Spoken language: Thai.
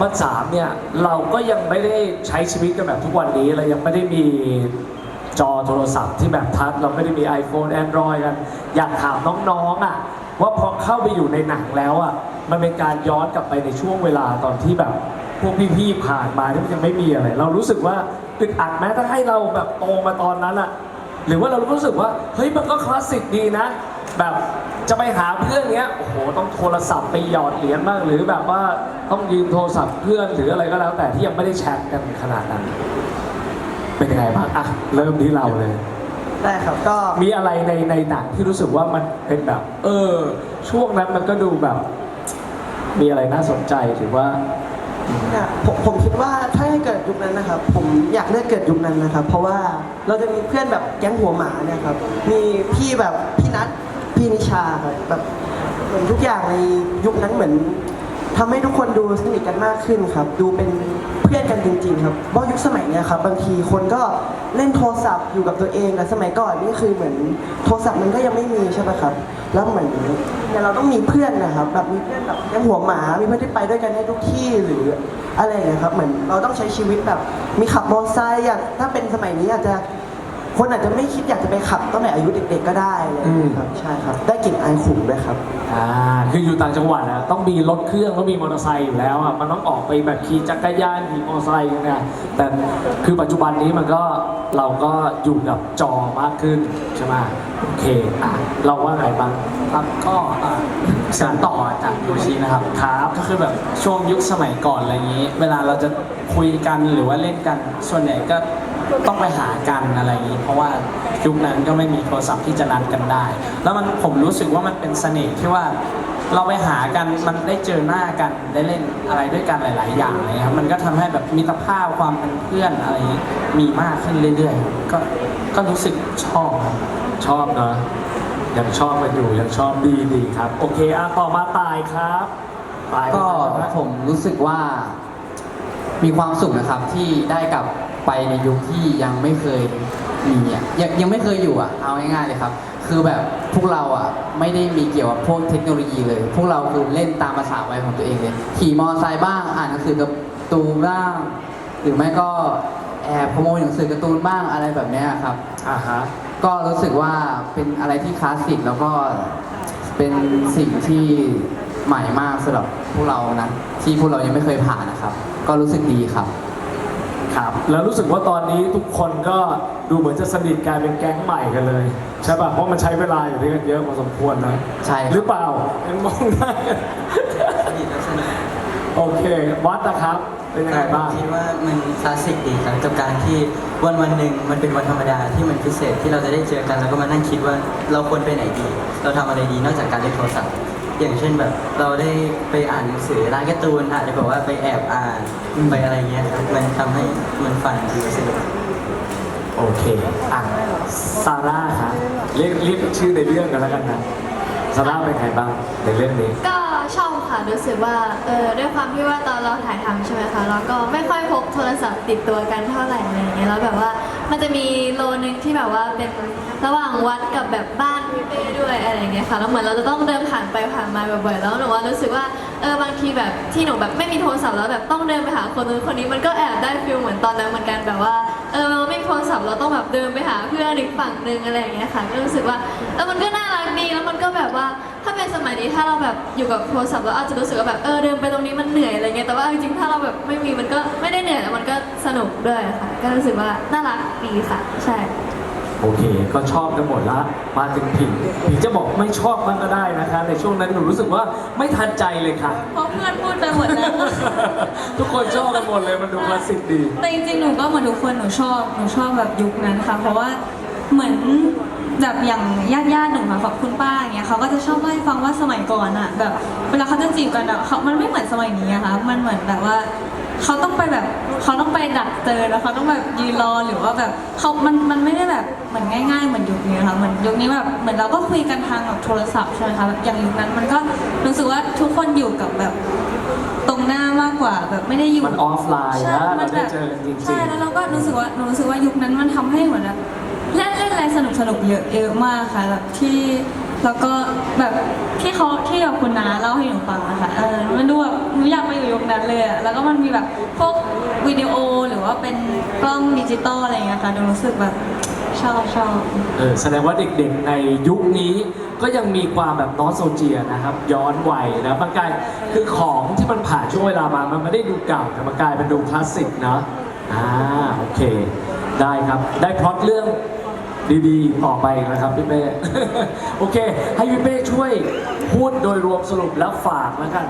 2003เนี่ยเราก็ยังไม่ได้ใช้ชีวิตกันแบบทุกวันนี้เรายังไม่ได้มีจอโทรศัพท์ที่แบบทัชเราไม่ได้มี iPhone Android กัน อยากถามน้องๆอะว่าพอเข้าไปอยู่ในหนังแล้วอะมันเป็นการย้อนกลับไปในช่วงเวลาตอนที่แบบพวกพี่ๆผ่านมาที่มันยังไม่มีอะไร เรารู้สึกว่าอึดอัดแม้ถ้าให้เราแบบโตมาตอนนั้นอะหรือว่าเรารู้สึกว่าเฮ้ยมันก็คลาสสิกดีนะ แบบจะไปหาเพื่อนเนี้ยโอ้โหต้องโทรศัพท์ไปหยอดเหรียญบ้างหรือแบบว่าต้องยืมโทรศัพท์เพื่อนหรืออะไรก็แล้ว แต่ที่ยังไม่ได้แชทกันขนาดนั้น เป็นยังไงบ้างอะเริ่มที่เราเลย ได้ครับก็มีอะไรในในหนังที่รู้สึกว่ามันเป็นแบบ เออ ช่วงนั้นมันก็ดูแบบ มีอะไรน่าสนใจหรือว่า เนี่ยผมผมคิดว่าถ้าให้เกิดยุคนั้นนะครับ ผมอยากเลือกเกิดยุคนั้นนะครับ เพราะว่าเราจะมีเพื่อนแบบแก๊งหัวหมาเนี่ยครับมีพี่แบบพี่นัท พี่นิชาครับแบบเหมือนทุกอย่างในยุคนั้นเหมือนทำให้ทุกคนดูสนิทกันมากขึ้นครับ ดูเป็นเพื่อนกันจริง ๆ ครับเพราะยุคสมัยเนี้ยครับบางทีคนก็เล่นโทรศัพท์อยู่กับตัวเองแต่สมัยก่อนนี่คือเหมือนโทรศัพท์มันก็ยังไม่มีใช่ไหมครับ แล้วเหมือนเนี่ยเราต้องมีเพื่อนนะครับแบบมีเพื่อนแบบแก๊งหัวหมา มีเพื่อนที่ไปด้วยกันให้ทุกที่หรืออะไรอย่างเงี้ยครับเหมือนเราต้องใช้ชีวิตแบบมีขับมอเตอร์ไซค์อย่างถ้าเป็นสมัยนี้อาจจะ คนอาจจะไม่คิดอยากจะไปขับตั้งแต่อายุเด็กๆก็ได้อะไรอย่างเงี้ยครับใช่ครับ ได้กลิ่นอายขุ่นด้วยครับ อ่าคืออยู่ต่างจังหวัดอะต้องมีรถเครื่องต้องมีมอเตอร์ไซค์อยู่แล้วอะมันต้องออกไปแบบขี่จักรยานขี่มอเตอร์ไซค์เนี่ยแต่คือปัจจุบันนี้มันก็เราก็อยู่กับจอมากขึ้นใช่ไหมโอเคอะเราว่าไงบ้าง ครับก็อ่าสานต่อจากโยชินะครับครับก็คือแบบช่วงยุคสมัยก่อนอะไรอย่างนี้ เวลาเราจะคุยกันหรือว่าเล่นกันส่วนใหญ่ก็ ต้องไปหากันอะไรอย่างนี้ เพราะว่ายุคนั้นก็ไม่มีโทรศัพท์ที่จะนัดกันได้ แล้วมันผมรู้สึกว่ามันเป็นเสน่ห์ที่ว่าเราไปหากันมันได้เจอหน้ากันได้เล่นอะไรด้วยกันหลาย ๆ อย่างเลยครับมันก็ทำให้แบบมิตรภาพความเป็นเพื่อนอะไรอย่างนี้มีมากขึ้นเรื่อยๆ ก็ก็รู้สึกชอบครับชอบเนอะยังชอบกันอยู่ยังชอบดีดีครับ โอเคอะต่อมาตายครับตายก็เป็นไงบ้างผมรู้สึกว่ามีความสุขนะครับที่ได้กลับ ไปในยุคที่ยังไม่เคยมีอะยังยังไม่เคยอยู่อะเอาง่ายๆเลยครับ คือแบบพวกเราอะไม่ได้มีเกี่ยวกับพวกเทคโนโลยีเลย พวกเราคือเล่นตามภาษาวัยของตัวเองเลยขี่มอเตอร์ไซค์บ้างอ่านหนังสือการ์ตูนบ้าง หรือไม่ก็แอบขโมยหนังสือการ์ตูนบ้างอะไรแบบเนี้ยครับอ่าฮะก็รู้สึกว่าเป็นอะไรที่คลาสสิกแล้วก็เป็นสิ่งที่ใหม่มากสำหรับพวกเรานั้นที่พวกเรายังไม่เคยผ่านนะครับ ก็รู้สึกดีครับ ครับแล้วรู้สึกว่าตอนนี้ทุกคนก็ดูเหมือนจะสนิทกลายเป็นแก๊งใหม่กันเลยใช่ป่ะเพราะมันใช้เวลาอยู่ด้วยกันเยอะพอสมควรนะใช่ครับ หรือเปล่าเห็นมองหน้ากันโอเควัดนะครับเป็นยังไงบ้างคิดว่ามันคลาสสิกดีครับกับการที่วันวันหนึ่งมันเป็นวันธรรมดาที่มันพิเศษที่เราจะได้เจอกันแล้วก็มานั่งคิดว่าเราควรไปไหนดี เราทำอะไรดีนอกจากการเล่นโทรศัพท์ อย่างเช่นแบบ เราได้ไปอ่านหนังสือร้านการ์ตูนอาจจะแบบว่าไปแอบอ่านไปอะไรเงี้ยครับมันทำให้มันฝันดีสนุกโอเคอะซาร่าครับเรียกเรียกชื่อในเรื่องกันแล้วกันนะซาร่าเป็นไงบ้างในเรื่องนี้ ก็ชอบค่ะรู้สึกว่าเออด้วยความที่ว่าตอนเราถ่ายทำใช่ไหมคะเราก็ไม่ค่อยพกโทรศัพท์ติดตัวกันเท่าไหร่อะไรอย่างเงี้ยแล้วแบบว่า มันจะมีโลนึงที่แบบว่าเป็นระหว่างวัดกับแบบบ้านพี่เป้ด้วยอะไรอย่างเงี้ยค่ะแล้วเหมือนเราจะต้องเดินผ่านไปผ่านมาบ่อยๆแล้วหนูว่ารู้สึกว่าเออบางทีแบบที่หนูแบบไม่มีโทรศัพท์แล้วแบบต้องเดินไปหาคนนู้นคนนี้มันก็แอบได้ฟิลเหมือนตอนนั้นเหมือนกันแบบว่าเออเราไม่มีโทรศัพท์เราต้องแบบเดินไปหาเพื่อนอีกฝั่งหนึ่งอะไรอย่างเงี้ยค่ะก็รู้สึกว่าเออมันก็น่ารักดีแล้วมันก็แบบว่าถ้าเป็นสมัย นี้ถ้าเราแบบอยู่กับโทรศัพท์เราอาจจะรู้สึกว่าแบบเออเดินไปตรงนี้มันเหนื่อยอะไรเงี้ยแต่ว่าจริงๆถ้าเราแบบไม่มีมันก็ไม่ได้เหนื่อยแล้วมันก็สนุกด้วยค่ะ ก็รู้สึกว่าน่ารักดีค่ะ ใช่ โอเค ก็ชอบกันหมดละ มาถึงผิงผิงจะบอกไม่ชอบมันก็ได้นะคะ ในช่วงนั้นหนูรู้สึกว่าไม่ทันใจเลยค่ะ เพราะเพื่อนพูดไปหมดแล้ว ทุกคนชอบกันหมดเลยมันดูคลาสสิกดี แต่จริงๆ หนูก็เหมือนทุกคนหนูชอบ หนูชอบแบบยุคนั้นค่ะ เพราะว่าเหมือน แบบอย่างญาติญาติๆหนูค่ะกับคุณป้าอย่างเงี้ยเขาก็จะชอบเล่าให้ฟังว่าสมัยก่อนอะแบบเวลาเขาจะจีบกันอะเขามันไม่เหมือนสมัยนี้อะค่ะมันเหมือนแบบว่าเขาต้องไปแบบเขาต้องไปดักเจอแล้วเขาต้องแบบยืนรอหรือว่าแบบเขามันมันไม่ได้แบบเหมือนง่าย ๆ เหมือนยุคนี้ค่ะเหมือนยุคนี้แบบเหมือนเราก็คุยกันทางแบบโทรศัพท์ใช่ไหมคะแบบอย่างยุคนั้นมันก็รู้สึกว่าทุกคนอยู่กับแบบตรงหน้ามากกว่าแบบไม่ได้อยู่มันออฟไลน์ใช่นะมัเรานได้แบบเจอกันจริงๆใช่แล้วเราก็รู้สึกว่าหนูรู้สึกว่ายุคนั้นมันทำให้เหมือนแบบ เล่นเล่นอะไรสนุกสนุกเยอะเยอะมากค่ะแบบที่แล้วก็แบบที่เขาที่แบบคุณน้าเล่าให้หนูฟังอะค่ะเออมันดูแบบหนูอยากไปอยู่ยุคนั้นเลยอะแล้วก็มันมีแบบพวกวิดีโอหรือว่าเป็นกล้องดิจิตอลอะไรอย่างเงี้ยค่ะหนูรู้สึกแบบชอบชอบเออแสดงว่าเด็กๆในยุคนี้ก็ยังมีความแบบนอสโซเจียนะครับ ย้อนวัยนะมันกลายคือของที่มันผ่านช่วงเวลามามันไม่ได้ดูเก่าแต่มันกลายเป็นดูคลาสสิกนะอ่าโอเค ได้ครับ ได้พล็อตเรื่อง ดีๆ ต่อไปนะครับพี่เป้ โอเค ให้พี่เป้ช่วยพูดโดยรวมสรุปแล้วฝากแล้วกัน